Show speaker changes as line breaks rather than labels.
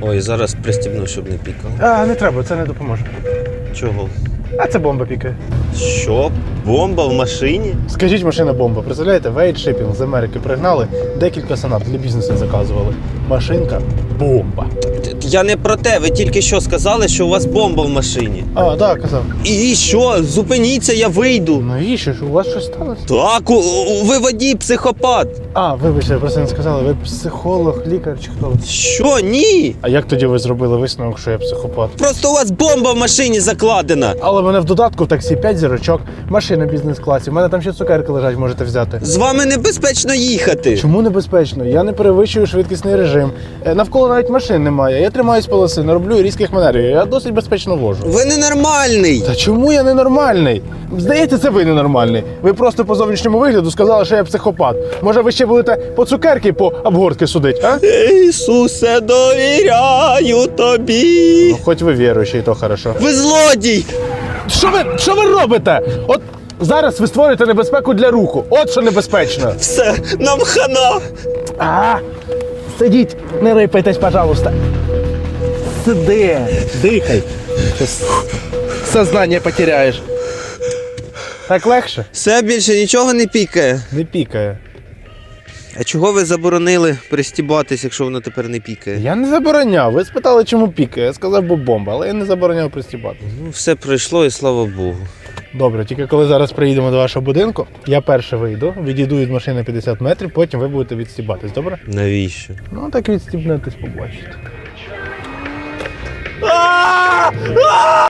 Ой, зараз пристібну, щоб не пікало.
А, не треба, це не допоможе.
Чого?
А це бомба пікає.
Що? Бомба в машині?
Скажіть, машина бомба. Представляєте, Shipping з Америки пригнали, декілька сонат для бізнесу заказували. Машинка бомба.
Я не про те, ви тільки що сказали, що у вас бомба в машині.
А, так, казав.
І що? Зупиніться, я вийду.
Ну і що ж, у вас щось сталося?
Так, у- у- ви водій психопат.
А, вибачте, ви просто не сказали, ви психолог, лікар чи хто?
Що? Ні.
А як тоді ви зробили висновок, що я психопат?
Просто у вас бомба в машині закладена.
Але мене в додатку в таксі 5 зірочок, машина бізнес-класі. У мене там ще цукерки лежать, можете взяти.
З вами небезпечно їхати.
Чому небезпечно? Я не перевищую швидкісний режим. Е, Навколо навіть машин немає. Я тримаюсь полоси, не роблю різких манерів. Я досить безпечно вожу.
Ви ненормальний.
Та чому я ненормальний? Здається, це ви ненормальний. Ви просто по зовнішньому вигляду сказали, що я психопат. Може, ви ще будете по цукерки по обгортки судить, а?
Ісусе, довіряю тобі.
Ну, хоч ви віруючий, то хорошо.
Ви злодій.
Що ви, що ви робите? От зараз ви створюєте небезпеку для руху. От що небезпечно.
Все, нам хана.
А, сидіть, не рипайтесь, пожалуйста. Сиди, дихай. Щас сознання потеряєш. Так легше?
Все більше нічого не пікає.
Не пікає.
А чого ви заборонили пристібатись, якщо воно тепер не пікає?
Я не забороняв. Ви спитали, чому пікає. Я сказав, бо бомба, але я не забороняв пристібати.
Ну, все пройшло і слава Богу.
Добре, тільки коли зараз приїдемо до вашого будинку, я перше вийду, відійду від машини 50 метрів, потім ви будете відстібатись, добре?
Навіщо?
Ну так відстібнетесь, побачите.